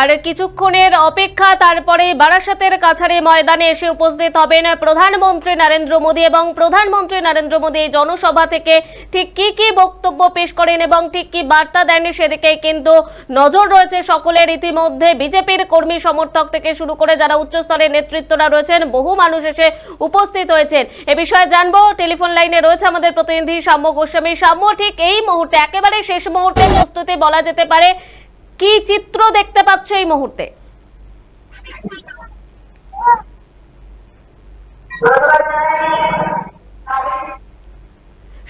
আর কিছুক্ষণের অপেক্ষা, তারপরে বারাসাতের কাছারি ময়দানে এসে উপস্থিত হবেন প্রধানমন্ত্রী নরেন্দ্র মোদী এবং প্রধানমন্ত্রী নরেন্দ্র মোদী জনসভা থেকে ঠিক কি কি বক্তব্য পেশ করেন এবং ঠিক কি বার্তা দেন সেদিকে কিন্তু নজর রয়েছে সকলের। ইতিমধ্যে বিজেপির কর্মী সমর্থক থেকে শুরু করে যারা উচ্চস্তরের নেতৃত্বরা রয়েছেন, বহু মানুষ এসে উপস্থিত হয়েছেন। এ বিষয়ে জানব, টেলিফোন লাইনে রয়েছে আমাদের প্রতিনিধি সাম্য গোস্বামী। সাম্য ঠিক এই মুহূর্তে, একেবারে শেষ মুহূর্তে প্রস্তুতি বলা যেতে পারে। কি চিত্র দেখতে পাচ্ছ এই মুহূর্তে?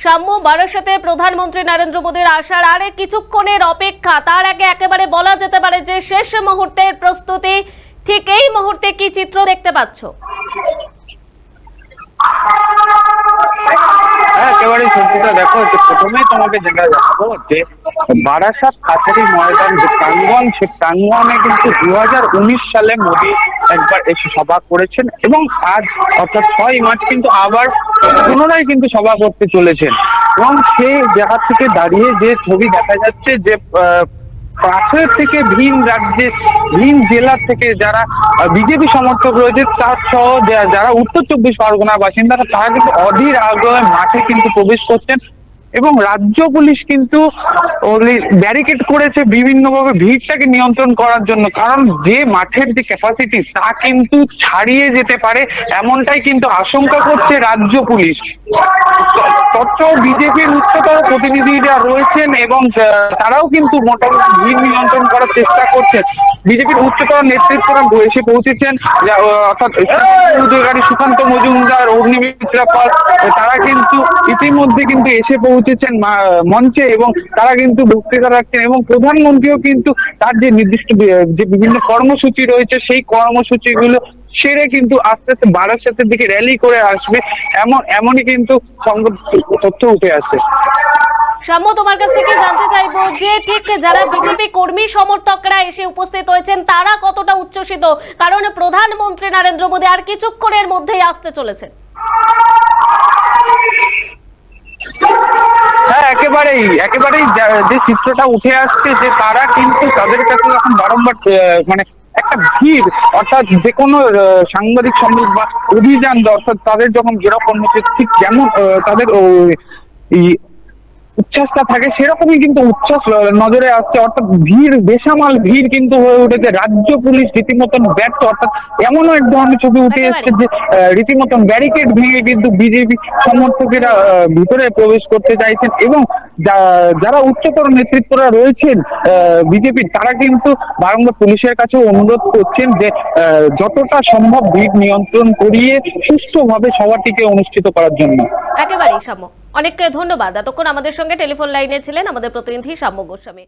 সাম্য বারাসাতে প্রধানমন্ত্রী নরেন্দ্র মোদীর আসার আরে কিছুক্ষণের অপেক্ষা। তার আগে একেবারে বলা যেতে পারে যে শেষ মুহূর্তের প্রস্তুতি, ঠিক এই মুহূর্তে কি চিত্র দেখতে পাচ্ছ? একেবারে সত্যিটা দেখো যে প্রথমেই তোমাকে যেটা দেখাবো যে বারাসাত কাছারি ময়দান যে প্রাঙ্গন সে প্রাঙ্গনে কিন্তু দু উনিশ সালে মোদী একবার এসে সভা করেছেন এবং আজ অর্থাৎ ছয় মার্চ কিন্তু আবার পুনরায় কিন্তু সভা করতে চলেছেন। এবং সে জায়গা থেকে দাঁড়িয়ে যে ছবি দেখা যাচ্ছে যে পাশের থেকে ভিন রাজ্যে, ভিন জেলা থেকে যারা বিজেপি সমর্থক রয়েছে, তার সহ যারা উত্তর চব্বিশ পরগনার বাসিন্দারা, তারা কিন্তু অধীর আগ্রহে মাঠে কিন্তু প্রবেশ করছেন। এবং রাজ্য পুলিশ কিন্তু ব্যারিকেড করেছে বিভিন্নভাবে ভিড়টাকে নিয়ন্ত্রণ করার জন্য। কারণ যে মাঠের যে ক্যাপাসিটি তা কিন্তু ছাড়িয়ে যেতে পারে, এমনটাই কিন্তু আশঙ্কা করছে রাজ্য পুলিশ। তথ্য বিজেপির উচ্চতর প্রতিনিধিরা রয়েছেন এবং তারাও কিন্তু মোটামুটি ভিড় নিয়ন্ত্রণ করার চেষ্টা করছেন। বিজেপির উচ্চতর নেতৃত্বরা এসে পৌঁছেছেন। অর্থাৎ সুকান্ত মজুমদার, অগ্নিমিত্রা পাল, তারা কিন্তু ইতিমধ্যে কিন্তু এসে পৌঁছেছেন মঞ্চে এবং তারা কিন্তু বক্তৃতা রাখছেন এবং প্রধানমন্ত্রীও কিন্তু তার যে নির্দিষ্ট, যে বিভিন্ন কর্মসূচি রয়েছে, সেই কর্মসূচিগুলো সেরে কিন্তু আস্তে আস্তে বারাসাতের দিকে র্যালি করে আসবে। এমন এমনই কিন্তু তথ্য উঠে আসছে সাম্য তোমার কাছ থেকে জানতে চাইব যে ঠিক যারা বিজেপি কর্মী সমর্থকরা এসে উপস্থিত হয়েছেন তারা কতটা উচ্ছ্বসিত? কারণ প্রধানমন্ত্রী নরেন্দ্র মোদী আর কিছুক্ষণের মধ্যেই আসতে চলেছেন। হ্যাঁ একেবারেই একেবারেই যে চিত্রটা উঠে আসছে যে তারা কিন্তু তাদের কাছে এখন বারংবার মানে একটা ভিড়, অর্থাৎ যে কোনো সাংবাদিক সম্মেলন বা অভিযান অর্থাৎ তাদের যখন জেরা কর্মসূচি ঠিক যেমন তাদের এই উচ্ছ্বাসটা থাকে সেরকমই কিন্তু উচ্ছ্বাস নজরে আসছে। অর্থাৎ ভিড় বেসামাল ভিড় কিন্তু হয়ে উঠেছে। রাজ্য পুলিশ রীতিমতন ব্যর্থ। অর্থাৎ এমনও এক ধরনের ছবি উঠে এসছে যে রীতিমতন ব্যারিকেড ভেঙে কিন্তু বিজেপি সমর্থকেরা ভিতরে প্রবেশ করতে চাইছেন এবং যারা উচ্চতর নেতৃত্বরা রয়েছেন বিজেপির তারা কিন্তু বারংবার পুলিশের কাছে অনুরোধ করছেন যে আহ, যতটা সম্ভব ভিড় নিয়ন্ত্রণ করিয়ে সুষ্ঠুভাবে সভাটিকে অনুষ্ঠিত করার জন্য। একেবারেই সাম্য অনেক ধন্যবাদ। এতক্ষণ আমাদের সঙ্গে টেলিফোন লাইনে ছিলেন আমাদের প্রতিনিধি সাম্য গোস্বামী।